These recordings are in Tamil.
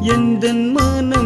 எந்த மன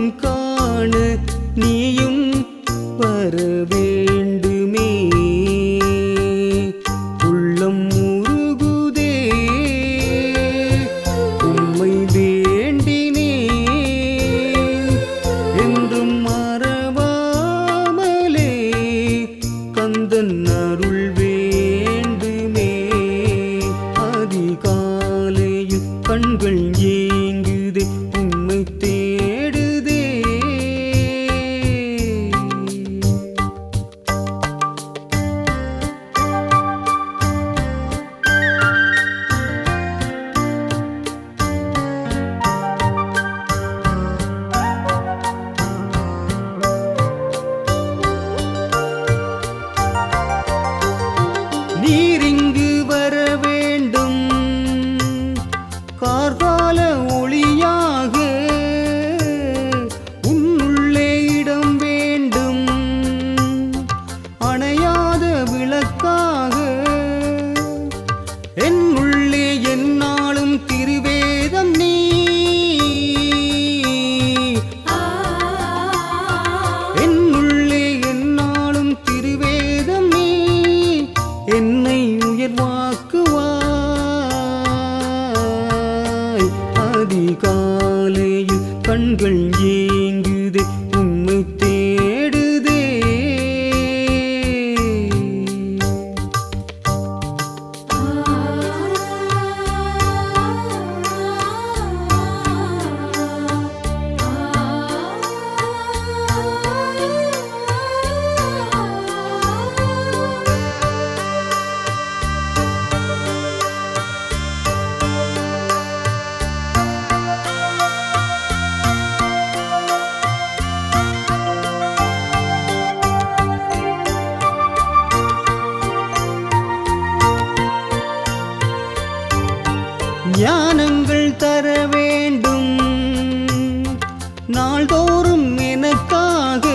நாள்தோறும் எனக்காக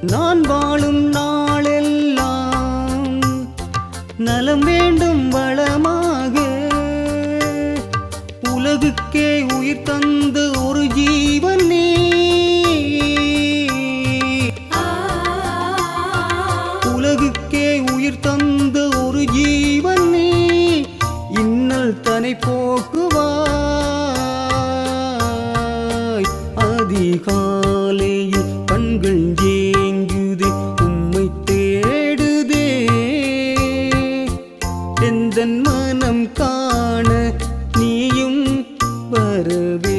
நான் வாழும் நாளெல்லாம் நலம் வேண்டும் வளமாக. உலகுக்கே உயிர் தந்த ஒரு ஜீவன். நீ உலகுக்கே உயிர் தந்த ஒரு ஜீவன். நீ இன்னல் தனை போக்க எந்தன் மனம் காண நீயும் வருவே.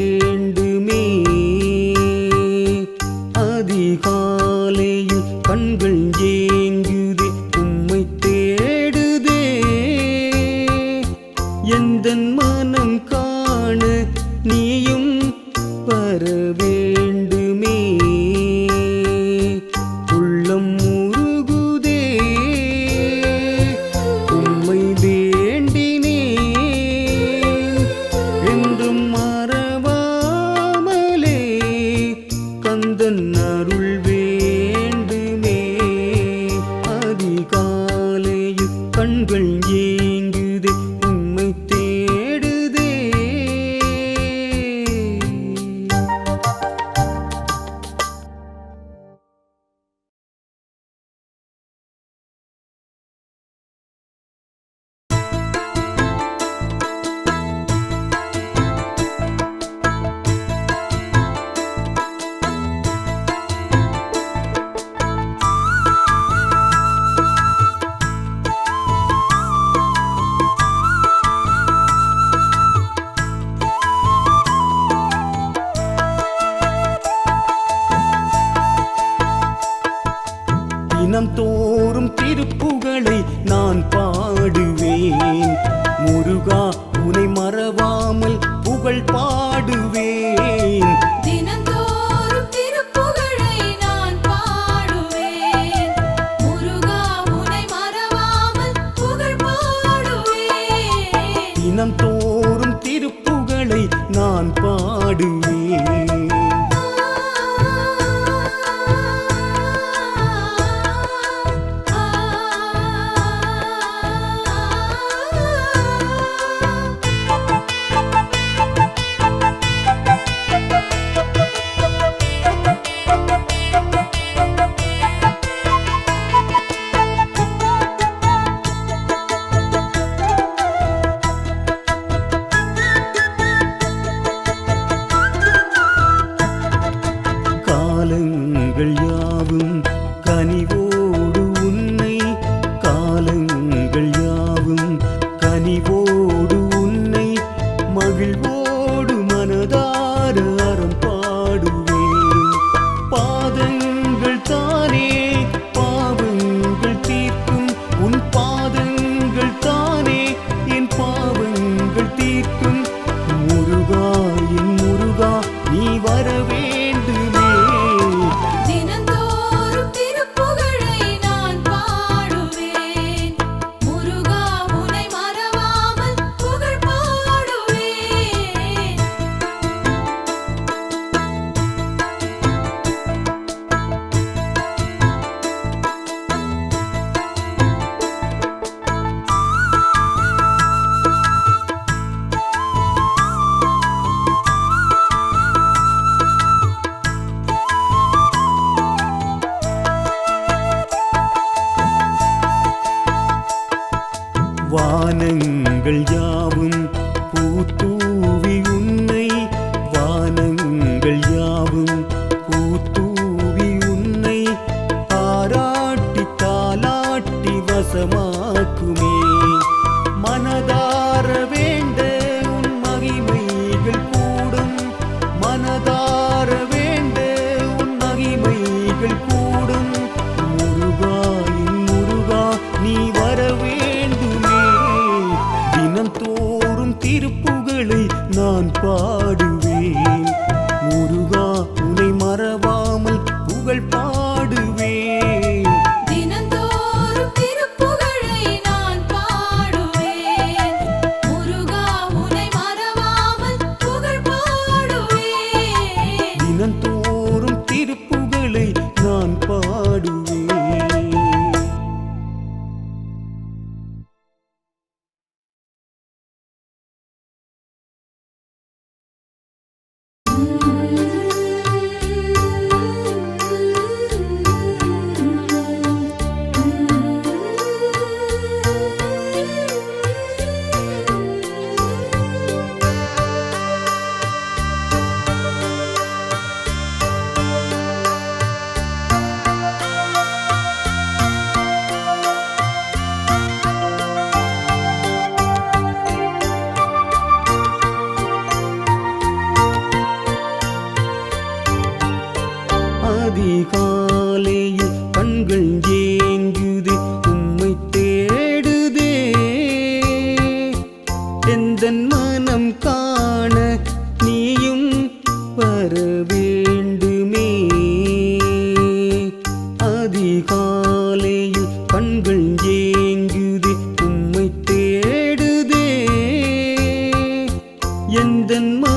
Sandın mı?